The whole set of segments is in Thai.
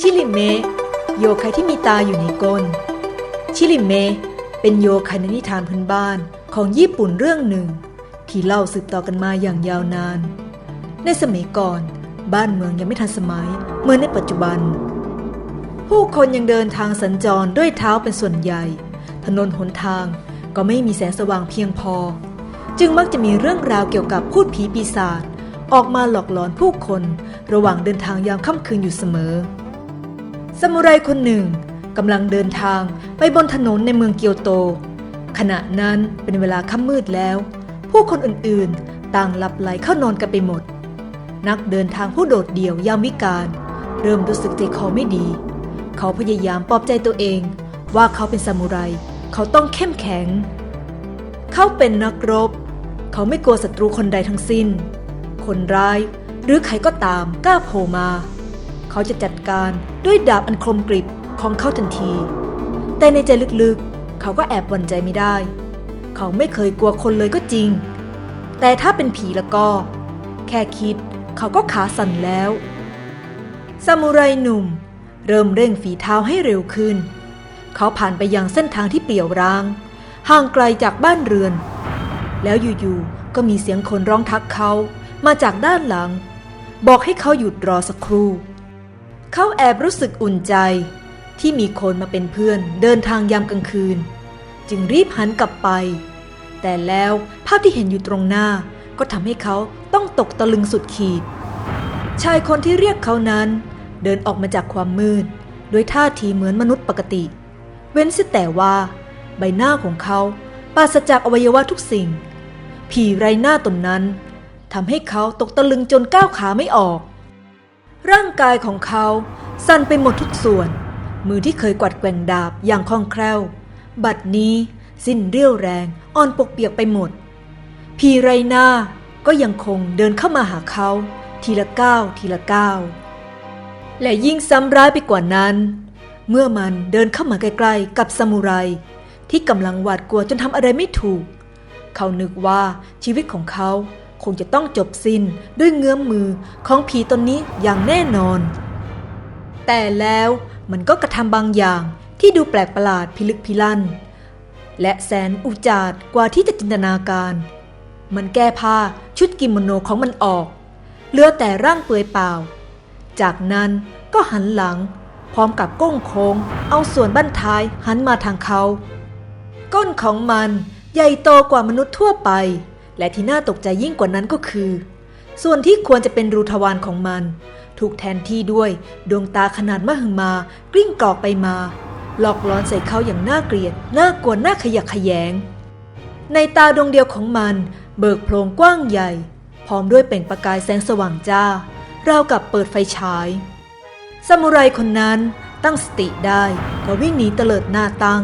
ชิริเมะโยไคที่มีตาอยู่ในก้น ชิริเมะเป็นโยไคในนิทานพื้นบ้านของญี่ปุ่นเรื่องหนึ่ง ที่เล่าสืบต่อกันมาอย่างยาวนาน ในสมัยก่อนบ้านเมืองยังไม่ทันสมัยเหมือนในปัจจุบัน ผู้คนยังเดินทางสัญจรด้วยเท้าเป็นส่วนใหญ่ ถนนหนทางก็ไม่มีแสงสว่างเพียงพอ จึงมักจะมีเรื่องราวเกี่ยวกับพูดผีปีศาจออกมาหลอกหลอนผู้คนระหว่างเดินทางยามค่ำคืนอยู่เสมอ ซามูไรคนหนึ่งกำลังเดินทางไปบนถนนในเมืองเกียวโต ขณะนั้นเป็นเวลาค่ำมืดแล้ว ผู้คนอื่นๆ ต่างหลับไหลเข้านอนกันไปหมด นักเดินทางผู้โดดเดี่ยวยามวิกาลเริ่มรู้สึกใจคอไม่ดี เขาพยายามปลอบใจตัวเอง ว่าเขาเป็นซามูไร เขาต้องเข้มแข็ง เขาเป็นนักรบ เขาไม่กลัวศัตรูคนใดทั้งสิ้น คนร้ายหรือใครก็ตามกล้าโผล่มา เขาจะจัดการด้วยดาบอันคมกริบของเขาทันที แต่ในใจลึกๆ เขาก็แอบหวั่นใจไม่ได้ เขาไม่เคยกลัวคนเลยก็จริง แต่ถ้าเป็นผีแล้วก็ แค่คิดเขาก็ขาสั่นแล้วซามูไรหนุ่ม เริ่มเร่งฝีเท้าให้เร็วขึ้น เขาผ่านไปยังเส้นทางที่เปลี่ยวร้าง ห่างไกลจากบ้านเรือน แล้วอยู่ๆก็มีเสียงคนร้องทักเขามาจากด้านหลัง บอกให้เขาหยุดรอสักครู่ เขาแอบรู้สึกอุ่นใจ ที่มีคนมาเป็นเพื่อนเดินทางยามกลางคืน จึงรีบหันกลับไป แต่แล้วภาพที่เห็นอยู่ตรงหน้าก็ทำให้เขาต้องตกตะลึงสุดขีด ชายคนที่เรียกเขานั้นเดินออกมาจากความมืดด้วยท่าทีเหมือนมนุษย์ปกติ เว้นเสียแต่ว่า ใบหน้าของเขาปราศจากอวัยวะทุกสิ่ง ผีไรหน้าตนนั้นทำให้เขาตกตะลึงจนก้าวขาไม่ออก ร่างกายของเขาสั่นไปหมดทุกส่วน มือที่เคยกวัดแกว่งดาบอย่างคล่องแคล่ว บัดนี้สิ้นเรี่ยวแรงอ่อนปกเปียกไปหมด พีไรนาก็ยังคงเดินเข้ามาหาเขา ทีละก้าวทีละก้าวและยิ่งซ้ำร้ายไปกว่านั้น เมื่อมันเดินเข้ามาใกล้ๆกับซามูไรที่กำลังหวาดกลัวจนทำอะไรไม่ถูก เขานึกว่าชีวิตของเขา คงจะต้องจบสิ้นด้วยเงื้อมมือของผีตนนี้อย่างแน่นอน แต่แล้วมันก็กระทำบางอย่างที่ดูแปลกประหลาดพิลึกพิลั่น และแสนอุจาดกว่าที่จะจินตนาการ มันแก้ผ้าชุดกิโมโนของมันออกเหลือแต่ร่างเปลือยเปล่า จากนั้นก็หันหลัง พร้อมกับก้งโค้งเอาส่วนบั้นท้ายหันมาทางเขา ก้นของมันใหญ่โตกว่ามนุษย์ทั่วไป และที่น่าตกใจยิ่งกว่านั้นก็คือ ส่วนที่ควรจะเป็นรูทวารของมัน ถูกแทนที่ด้วยดวงตาขนาดมหึมากลิ้งกรอกไปมา หลอกล้อนใส่เขาอย่างน่าเกลียดน่ากลัวน่าขยักขยง ในตาดวงเดียวของมัน เบิกโพรงกว้างใหญ่ พร้อมด้วยเปล่งประกายแสงสว่างจ้าราวกับเปิดไฟฉายซามูไรคนนั้นตั้งสติได้ก็วิ่งหนีเตลิดหน้าตั้ง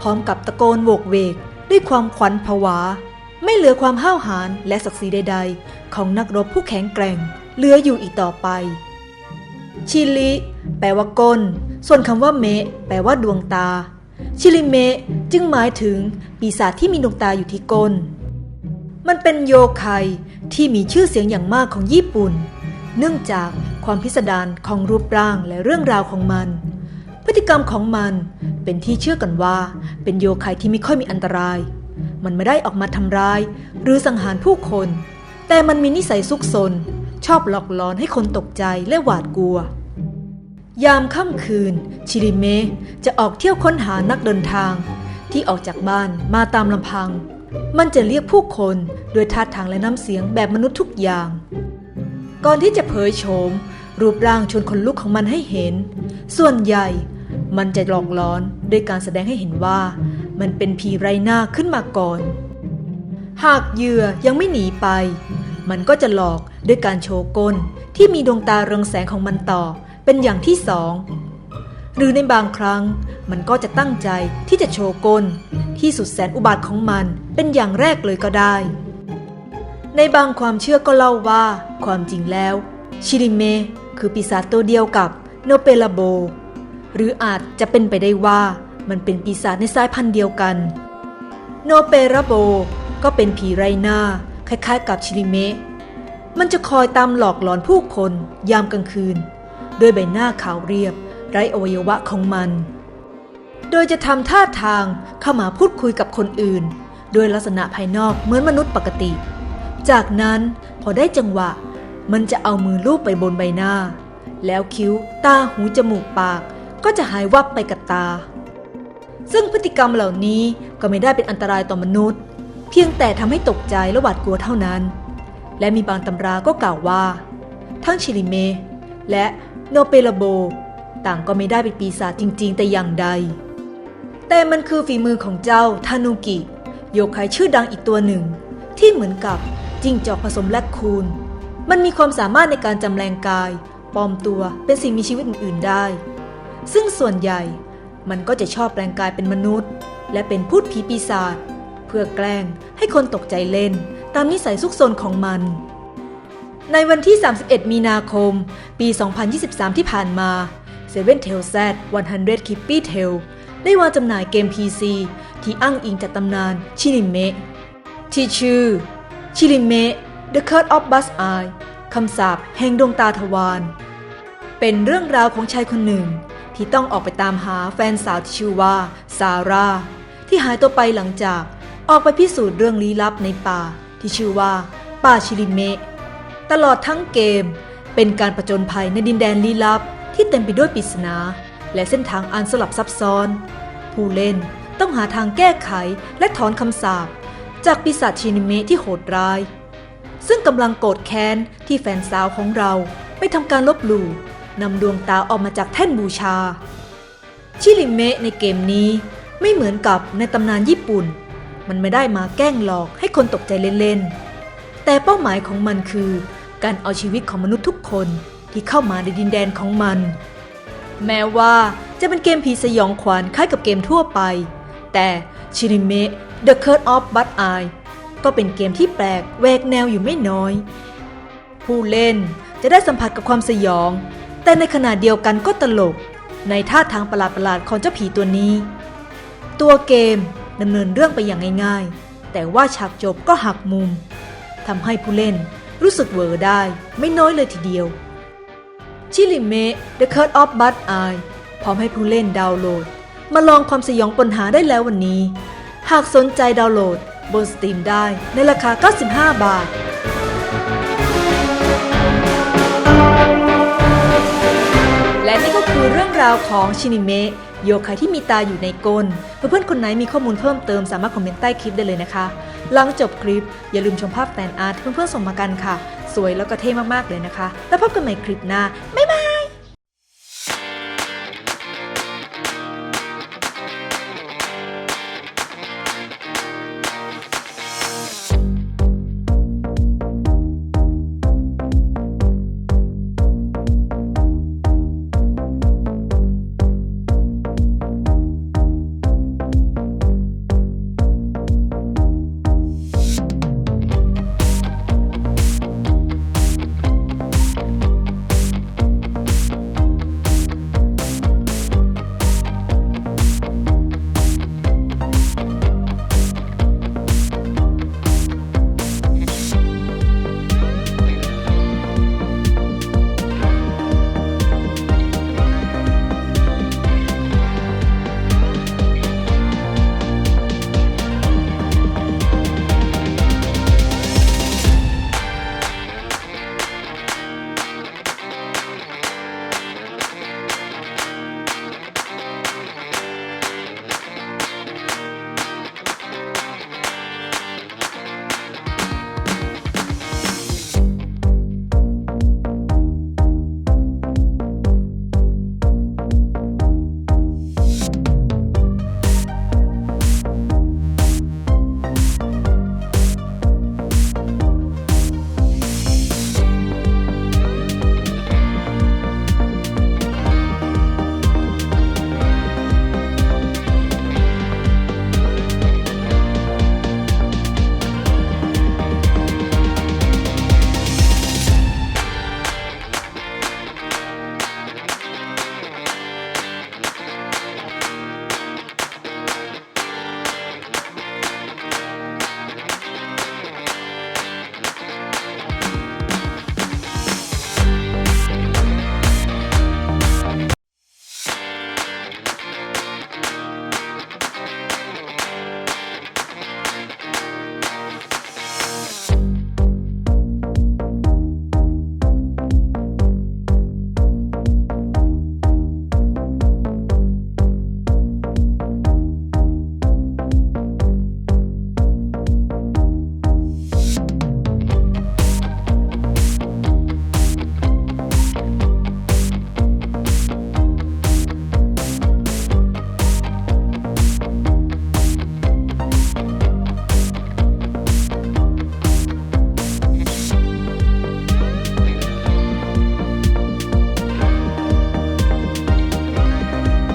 พร้อมกับตะโกนโวกเวกด้วยความขวัญผวา ไม่เหลือความห้าวหาญและศักดิ์ศรีใด ๆ ของนักรบผู้แข็งแกร่ง เหลืออยู่อีกต่อไป ชิลิ แปลว่าก้น ส่วนคำว่าเมะแปลว่าดวงตา ชิลิเมะจึงหมายถึงปีศาจที่มีดวงตาอยู่ที่ก้น มันเป็นโยไคที่มีชื่อเสียงอย่างมากของญี่ปุ่น เนื่องจากความพิสดารของรูปร่างและเรื่องราวของมัน พฤติกรรมของมันเป็นที่เชื่อกันว่า เป็นโยไคที่ไม่ค่อยมีอันตราย มันไม่ได้ออกมาทำร้าย หรือสังหารผู้คน แต่มันมีนิสัยซุกซน ชอบหลอกหลอนให้คนตกใจและหวาดกลัวยามค่ำคืน ชิริเมะจะออกเที่ยวค้นหานักเดินทาง ที่ออกจากบ้านมาตามลำพัง มันจะเรียกผู้คนด้วยท่าทางและน้ำเสียงแบบมนุษย์ทุกอย่าง ก่อนที่จะเผยโฉมรูปร่างชวนคนลุกของมันให้เห็น ส่วนใหญ่ มันจะหลอกล้อนด้วยการแสดงให้เห็นว่า มันเป็นผีไรหน้าขึ้นมาก่อน หากเหยื่อยังไม่หนีไป มันก็จะหลอกด้วยการโชว์ก้นที่มีดวงตาเรืองแสงของมันต่อเป็นอย่างที่สองหรือในบางครั้งมันก็จะตั้งใจที่จะโชว์ก้นที่สุดแสนอุบาทของมันเป็นอย่างแรกเลยก็ได้ ในบางความเชื่อก็เล่าว่า ความจริงแล้ว ชิริเมคือปีศาจตัวเดียวกับโนเปลาโบ หรืออาจจะเป็นไปได้ว่า มันเป็นปีศาจในสายพันธุ์เดียวกัน โนเปราโบก็เป็นผีไรหน้า คล้ายๆ กับชิริเมะ มันจะคอยตามหลอกหลอนผู้คนยามกลางคืน ด้วยใบหน้าขาวเรียบ ไร้อวัยวะของมัน โดยจะทำท่าทางเข้ามาพูดคุยกับคนอื่น ด้วยลักษณะภายนอกเหมือนมนุษย์ปกติ จากนั้นพอได้จังหวะ มันจะเอามือลูบไปบนใบหน้า แล้วคิ้ว ตาหูจมูกปากก็จะหายวับไปกับตา ซึ่งพฤติกรรมเหล่านี้ก็ไม่ได้เป็นอันตรายต่อมนุษย์ เพียงแต่ทำให้ตกใจและหวาดกลัวเท่านั้น และมีบางตำราก็กล่าวว่า ทั้งชิริเม และโนเปลาโบ ต่างก็ไม่ได้เป็นปีศาจจริง ๆ แต่อย่างใด แต่มันคือฝีมือของเจ้าทานุกิ โยคายชื่อดังอีกตัวหนึ่ง ที่เหมือนกับจิ้งจอกผสมแลคคูนมันมีความสามารถในการจำแรงกายปลอมตัวเป็นสิ่งมีชีวิตอื่นๆได้ ซึ่งส่วนใหญ่ มันก็จะชอบแปลงกายเป็นมนุษย์ และเป็นพูดผีปีศาจเพื่อแกล้งให้คนตกใจเล่น ตามนิสัยซุกซนของมัน ในวันที่ 31 มีนาคม ปี 2023 ที่ผ่านมา Seven Tail Z 100 Kippy Tail ได้วางจำหน่ายเกม PC ที่อ้างอิงจากตำนานชิริเมะที่ชื่อชิริเมะ The Curse of Bus Eye คำสาปแห่งดวงตาทวารเป็นเรื่องราวของชายคนหนึ่ง ที่ต้องออกไปตามหาแฟนสาวที่ชื่อว่าซาร่าที่หายตัวไปหลังจากออกไปพิสูจน์เรื่องลี้ลับในป่าที่ชื่อว่า ป่าชิริเมะตลอดทั้งเกม เป็นการประจนภัยในดินแดนลี้ลับ ที่เต็มไปด้วยปริศนา และเส้นทางอันสลับซับซ้อน ผู้เล่นต้องหาทางแก้ไขและถอนคำสาปจากปีศาจชินิเมะที่โหดร้าย ซึ่งกำลังโกรธแค้นที่แฟนสาวของเราไปทำการลบหลู่ นำดวงตาออกมาจากแท่นบูชา ชิริเมะในเกมนี้ไม่เหมือนกับในตำนานญี่ปุ่น มันไม่ได้มาแกล้งหลอกให้คนตกใจเล่นๆ แต่เป้าหมายของมันคือ การเอาชีวิตของมนุษย์ทุกคนที่เข้ามาในดินแดนของมัน แม้ว่าจะเป็นเกมผีสยองขวัญคล้ายกับเกมทั่วไป แต่ชิริเมะ The Curse of Bud Eye ก็เป็นเกมที่แปลกแหวกแนวอยู่ไม่น้อย ผู้เล่นจะได้สัมผัสกับความสยอง แต่ในขณะเดียวกันก็ตลก ในท่าทางประหลาดๆของเจ้าผีตัวนี้ ตัวเกมดำเนินเรื่องไปอย่างง่ายๆ แต่ว่าฉากจบก็หักมุมทำให้ผู้เล่นรู้สึกเวอได้ไม่น้อยเลยทีเดียว ชิลิเมะ The Curse of Bud Eye พร้อมให้ผู้เล่นดาวน์โหลด มาลองความสยองปนหาได้แล้ววันนี้ หากสนใจดาวน์โหลดบนสตรีมได้ในราคา 95 บาท และนี่ก็คือเรื่องราวของชินิเมะโยคาที่มีตาอยู่ในกลนเพื่อนๆคนไหนมีข้อมูลเพิ่มเติมสามารถคอมเมนต์ใต้คลิปได้เลยนะคะ หลังจบคลิป อย่าลืมชมภาพแฟนอาร์ตที่เพื่อนๆส่งมากันค่ะ สวยแล้วก็เท่มากๆเลยนะคะ แล้วพบกันใหม่คลิปหน้าบ๊าย